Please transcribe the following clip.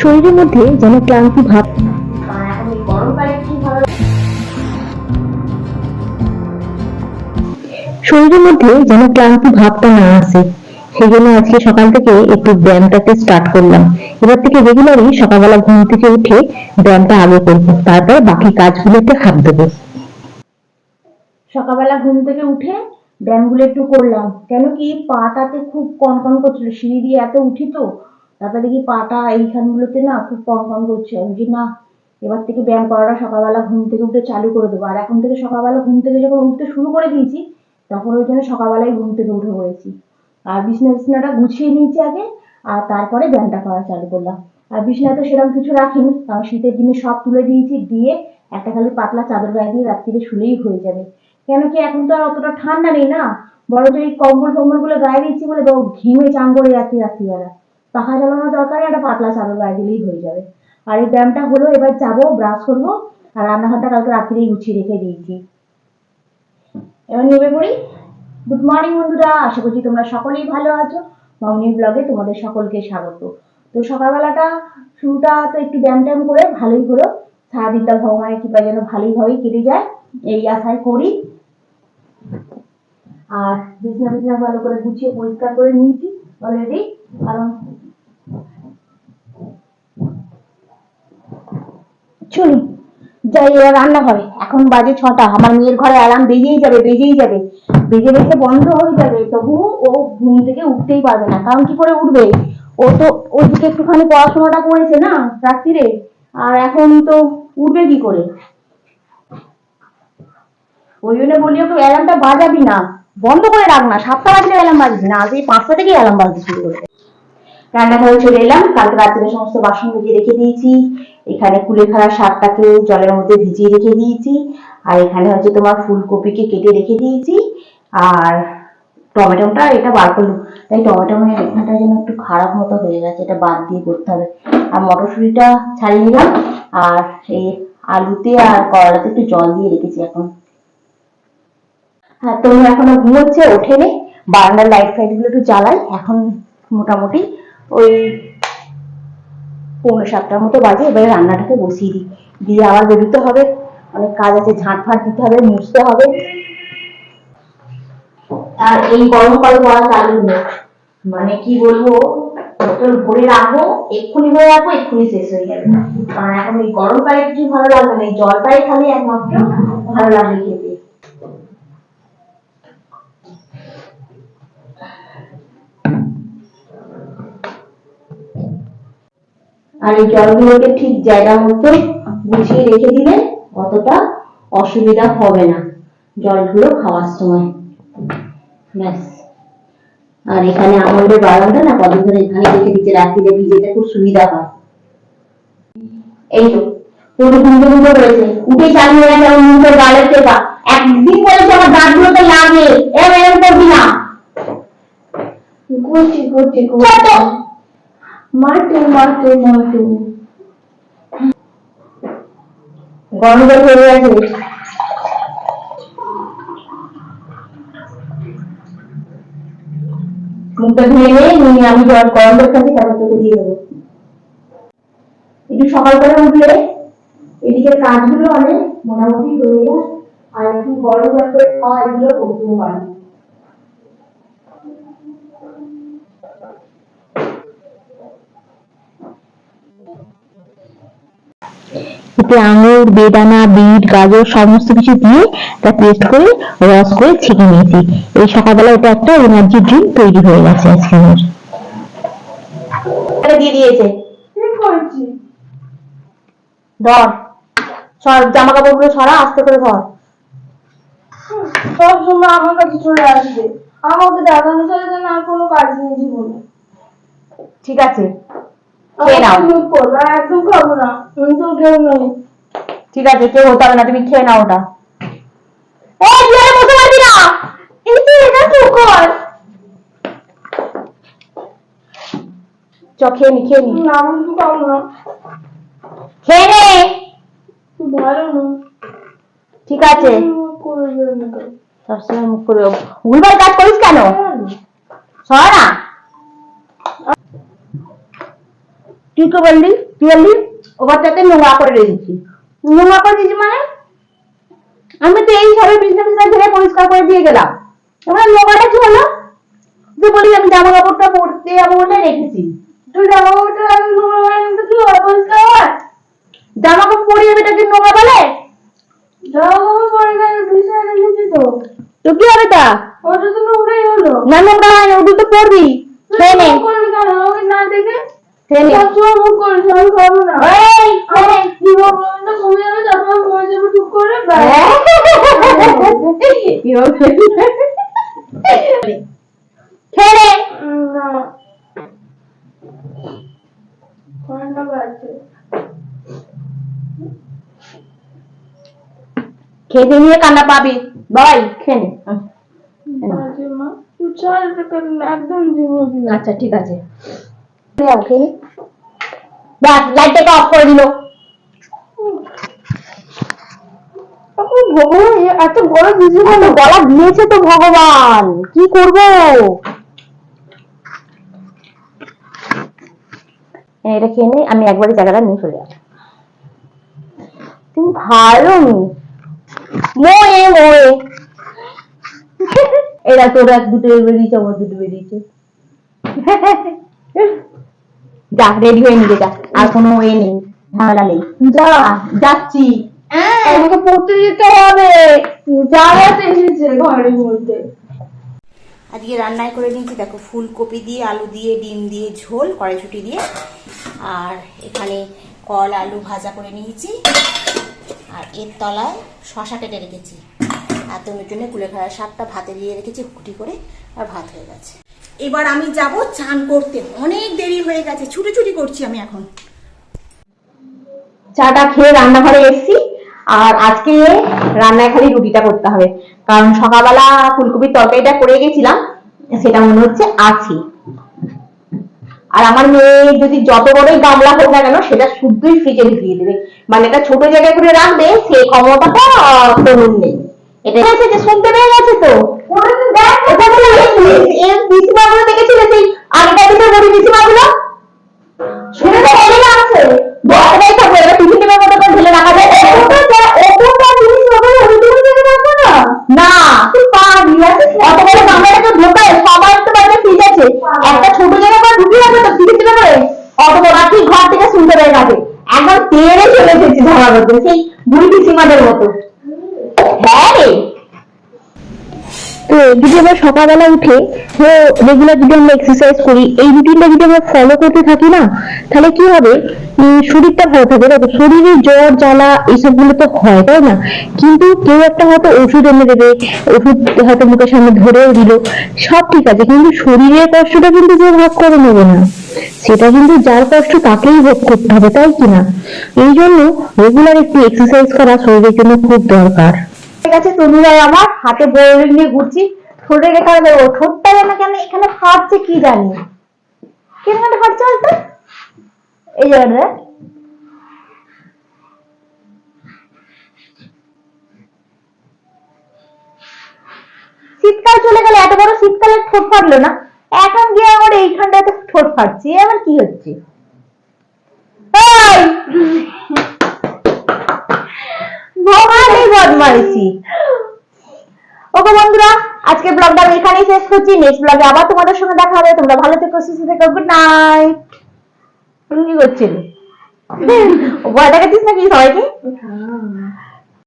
শরীরের মধ্যে যেন ক্লান্তি ভাব শরীরের মধ্যে যেন ক্লান্তি ভাবটা না আসে। সেই জন্য আজকে সকাল থেকে একটু ব্যায়ামটাকে স্টার্ট করলাম। এবার থেকে রেগুলারই সকালবেলা ঘুম থেকে উঠে ব্যায়ামটা আগে করব। তারপর বাকি কাজগুলোতে হাত দেবো। সকালবেলা ঘুম থেকে উঠে ব্যায়ামগুলো একটু করলাম। কেন কি পাটাতে খুব কনকন করছিল, সিঁড়ি দিয়ে এত উঠি তো তারপরে দেখি পাটা এইখানগুলোতে না খুব কনকন করছে। বলছি, না, এবার থেকে ব্যায়াম করাটা সকালবেলা ঘুম থেকে উঠে চালু করে দেবো। আর এখন থেকে সকালবেলা ঘুম থেকে যখন উঠতে শুরু করে দিয়েছি, তখন ওই জন্য সকালবেলায় ঘুম থেকে উঠে পড়েছি। আর বিছনা বিছনাটা গুছিয়ে নিয়েছি আগে, আর তারপরে ব্যায়ামটা করা চালু করলাম। আর বিছনাতে সেরকম কিছু রাখিনি, কারণ শীতের দিনে সব তুলে দিয়েছি, দিয়ে একটা খালি পাতলা চাদর গায়ে দিয়ে রাত্রিরে শুলেই হয়ে যাবে। কেন কি এখন তো আর অতটা ঠান্ডা নেই না? বড় যে এই কম্বল ফম্বলগুলো গায়ে দিচ্ছি বলে ঘিমে চান করে যাচ্ছি রাত্রিবেলা। পাখা চালানোর দরকারে একটা পাতলা চাদর গায়ে দিলেই হয়ে যাবে। আর এই ব্যায়ামটা হলো, এবার যাব ব্রাশ করব, আর রান্নাঘরটা কালকে রাত্রিরেই গুছিয়ে রেখে দিয়েছি। এবার নেমে পড়ি। গুড মর্নিং বন্ধুরা, আশা করছি তোমরা সকলেই ভালো আছো। মামনি ব্লগে তোমাদের সকলকে স্বাগত। তো সকালবেলাটা শুরুটা তো একটু ব্যায়াম ট্যায়াম করে ভালোই হলো। সারাদিনটা ভগবানের কৃপা যেন ভালোইভাবেই কেটে যায়, এই আশায় করি। আর বিছনা বিছনা ভালো করে গুছিয়ে পরিষ্কার করে নিয়েছি অলরেডি কারণ চলুন, যাই এবার রান্না করে এখন বাজে ছটা, আমার মেয়ের ঘরে অ্যালার্ম বেজেই যাবে বেজেই যাবে। বেজে বেজে বন্ধ হয়ে যাবে, তবু ও ঘুম থেকে উঠতেই পারবে না। কারণ কি করে উঠবে? ও তো ওইদিকে একটুখানি পড়াশোনাটা করেছে না রাত্রিরে, আর এখন তো উঠবে কি করে? ওই জন্য বলি ওকে অ্যালার্মটা বাজাবি না। বন্ধ করে রাখ না, সাতটা বাজলে অ্যালার্ম বাজবে না, আজ এই পাঁচটা থেকে অ্যালার্ম বাজতে শুরু করে দেবে। রান্নাঘরে চলে এলাম। কালকে রাত্রে সমস্ত বাসন ভিজিয়ে রেখে দিয়েছি। এখানে কুলেখাড়া শাকটাকে জলের মধ্যে ভিজিয়ে রেখে দিয়েছি। আর এখানে হচ্ছে তোমার ফুলকপিকে কেটে রেখে দিয়েছি। আর টমেটোটা, এটা বার করল তাই টমেটো মানে এখানটা যেন একটু খারাপ মতো হয়ে গেছে, এটা বাদ দিয়ে করতে হবে। আর মটরশুঁটিটা ছাড়িয়ে নিলাম। আর এই আলুতে আর করলাতে একটু জল দিয়ে রেখেছি এখন। হ্যাঁ তনু এখনও ঘুমোচ্ছে, ওঠেনি। বারান্দার লাইট ফাইটগুলো একটু জ্বালাই। এখন মোটামুটি ওই পৌনে সাতটার মতো বাজে, এবারে রান্নাটাকে বসিয়ে দিই। দিয়ে আবার বেরোতে হবে। অনেক কাজ আছে, ঝাঁট ফাট দিতে হবে, মুছতে হবে। আর এই গরমকালে পড়া চালু নেই। মানে কি বলব, বোতল ভরে রাখব, এক্ষুনি ভরে রাখব, এক্ষুনি শেষ হয়ে যাবে। কারণ এখন এই গরমকালে কিছু ভালো লাগবে না, এই জলটাই খালি একমাত্র ভালো লাগবে খেতে। আর এই জলগুলোকে ঠিক জায়গা মতো গুছিয়ে রেখে দিলে অতটা অসুবিধা হবে না জলগুলো খাওয়ার সময়। ব্যাস। আর এখানে আমলের বাগানটা না কদিন ধরে এখানে রেখে দিচ্ছে? রাত্রিরে ভিজেতে খুব সুবিধা হয়। এই তো পুরো রয়েছে। উঠে চালিয়ে গেছে আমার মুখের গালের চেপা। একদিন বলেছে আমার দাঁতগুলোতে লাগে। এরম এরম করবি না। মাটু মাটু মাটু। জল হয়ে গেছে মুখটা ধুয়ে নিয়ে আমি জল খাচ্ছি তোকে দিয়ে দেবো। একটু সকাল করে উঠলে এদিকের কাজগুলো অনেক, মোটামুটি হয়ে যায়। আর একটু গরম করে খাওয়া এগুলো করতেও পারি এতে আঙুর বেদানা বিট গাজর সমস্ত কিছু দিয়ে তা পেস্ট করে রস করে ছেঁকে নিয়েছি। এই সকালবেলা এটা একটা এনার্জি ড্রিঙ্ক তৈরি হয়ে গেছে আজকে আমার। দিয়ে দিয়েছে। ধর। সর জামা কাপড়গুলো সরা আস্তে করে ধর। সব সময় আমার কাছে চলে আসবে। আমাকে দেখানো ছাড়া আর কোনো কাজ নেই জীবনে। ঠিক আছে? খেয়ে নাও। মুখ করব আর একদম খাব না। আমি তো কেউ নেই ঠিক আছে কেউ হতে হবে না তুমি খেয়ে নাও ওটা। এই চেয়ারে বসে পারবি না! এই তো এটা তো কর চ খেয়ে নি খেয়ে নি। না আমি তো খাব না। খেয়ে নে। ভালো না। ঠিক আছে। সবসময় মুখ করে ভুলবার কাজ করিস কেন? সর না তুই কে বললি কি বললি ও বাচ্চাতে নোংরা করে রেখেছি। নোংরা করে দিয়েছি মানে? আমি তো এই সবে বিছনা বিছনা ধরে পরিষ্কার করে দিয়ে গেলাম। এবার নোংরাটা কি হলো? যে বলি আমি জামা কাপড়টা পরতে যাব বলে রেখেছি। তুই জামা কাপড়টা রাখবি নোংরা কিন্তু কি হয় পরিষ্কার হয় জামা কাপড় পরে যাবে এটাকে নোংরা বলে? জামা কাপড় পরে গেলে বিছানা রেখেছি তো। তো কি হবে তা? ওটা তো নোংরাই হলো। না নোংরা হয় না ওগুলো তো পরবি। না দেখে লাগছে খেতে নিয়ে কান্না পাবি। বাবাই খেয়ে একদম আচ্ছা ঠিক আছে। যাও ব্যাস লাইটটাকে অফ করে দিল ভগবান এত বড় বিজু গলা দিয়েছে তো ভগবান। কি করব? এটা খেয়ে নে আমি একবারে জায়গাটা নিয়ে চলে যাব। তুমি ভালো মেয়ে। মোয়ে এরা তোর এক দুটো বেরিয়েছে আমার দুটো বেরিয়েছে। যা রেডি হয়ে নিয়ে যা। আর কোনো এ নেই ঝামেলা নেই। যা যাচ্ছি। আমাকে পড়তে যেতে হবে। এসেছে ঘরের মধ্যে আজকে রান্নায় করে নিয়েছি দেখো ফুলকপি দিয়ে আলু দিয়ে ডিম দিয়ে ঝোল কড়াইশুটি দিয়ে। আর এখানে কল আলু ভাজা করে নিয়েছি। আর এর তলায় শশা কেটে রেখেছি। আর তুমি জন্য কুলেখাড়া শাকটা ভাতে দিয়ে রেখেছি কুটি করে আর ভাত হয়ে গেছে। এবার আমি যাব চান করতে। অনেক দেরি হয়ে গেছে ছুটি ছুটি করছি আমি এখন। চাটা খেয়ে রান্নাঘরে এসেছি, আর আজকে রান্নায় খালি রুটিটা করতে হবে। কারণ সকালবেলা ফুলকপির তরকারিটা করে গেছিলাম, সেটা মনে হচ্ছে আছে। আর আমার মেয়ে যদি যত বড়ই গামলা হোক না কেন, সেটা শুদ্ধই ফ্রিজে ঢুকিয়ে দেবে। মানে এটা ছোট জায়গায় করে রাখবে, সেই ক্ষমতাটা তরুণ নেই এটা হয়েছে যে শুনতে পেয়ে গেছে তো। একটা ছোট জায়গা ঢুকিয়ে রাখবে তো টেবিলে করে? অত বড় ঘর থেকে শুনতে পেয়ে গেছে একবার তেড়ে চলে এসেছি ধরা সেই বুড়ি পিসিমাদের মতো হ্যাঁ রে তো যদি আমরা সকালবেলা উঠে রেগুলার যদি আমরা এক্সারসাইজ করি, এই রুটিনটা যদি আমরা ফলো করতে থাকি না, তাহলে কি হবে? শরীরটা ভালো থাকবে শরীরে জ্বর, জ্বালা, এইসবগুলো তো হয়, তাই না? কিন্তু কেউ একটা হয়তো ওষুধ এনে দেবে, ওষুধ হয়তো মুখের সামনে ধরেও দিল, সব ঠিক আছে, কিন্তু শরীরের কষ্টটা কিন্তু কেউ ভাগ করে নেবে না। সেটা কিন্তু যার কষ্ট তাকেই ভোগ করতে হবে, তাই কিনা? এই জন্য রেগুলার একটু এক্সারসাইজ করা শরীরের জন্য খুব দরকার। তুমি আর আমার, হাতে বোর্ডিং নিয়ে ঘুরছি। ঠোঁটে রেখা দেবো ঠোঁটটা যেন কেন এখানে ফাটছে কি জানি? কেন ফাটছে বলতো? এই জায়গাটা শীতকাল চলে গেলে এত বড় শীতকালে ঠোঁট ফাটলো না। এখন গিয়ে আমার এইখানটাতে ঠোঁট ফাটছে। এ আবার কি হচ্ছে? এই! ভগবানই বদমাইছি ওকে বন্ধুরা আজকে ব্লগটা আমি এখানেই শেষ করছি। নেক্সট ব্লগে আবার তোমাদের সঙ্গে দেখা হবে। তোমরা ভালো থেকো, সুস্থ থেকো গুড নাইট তুমি কি করছিলে? ও ভয় দেখাচ্ছিস নাকি সবাইকে?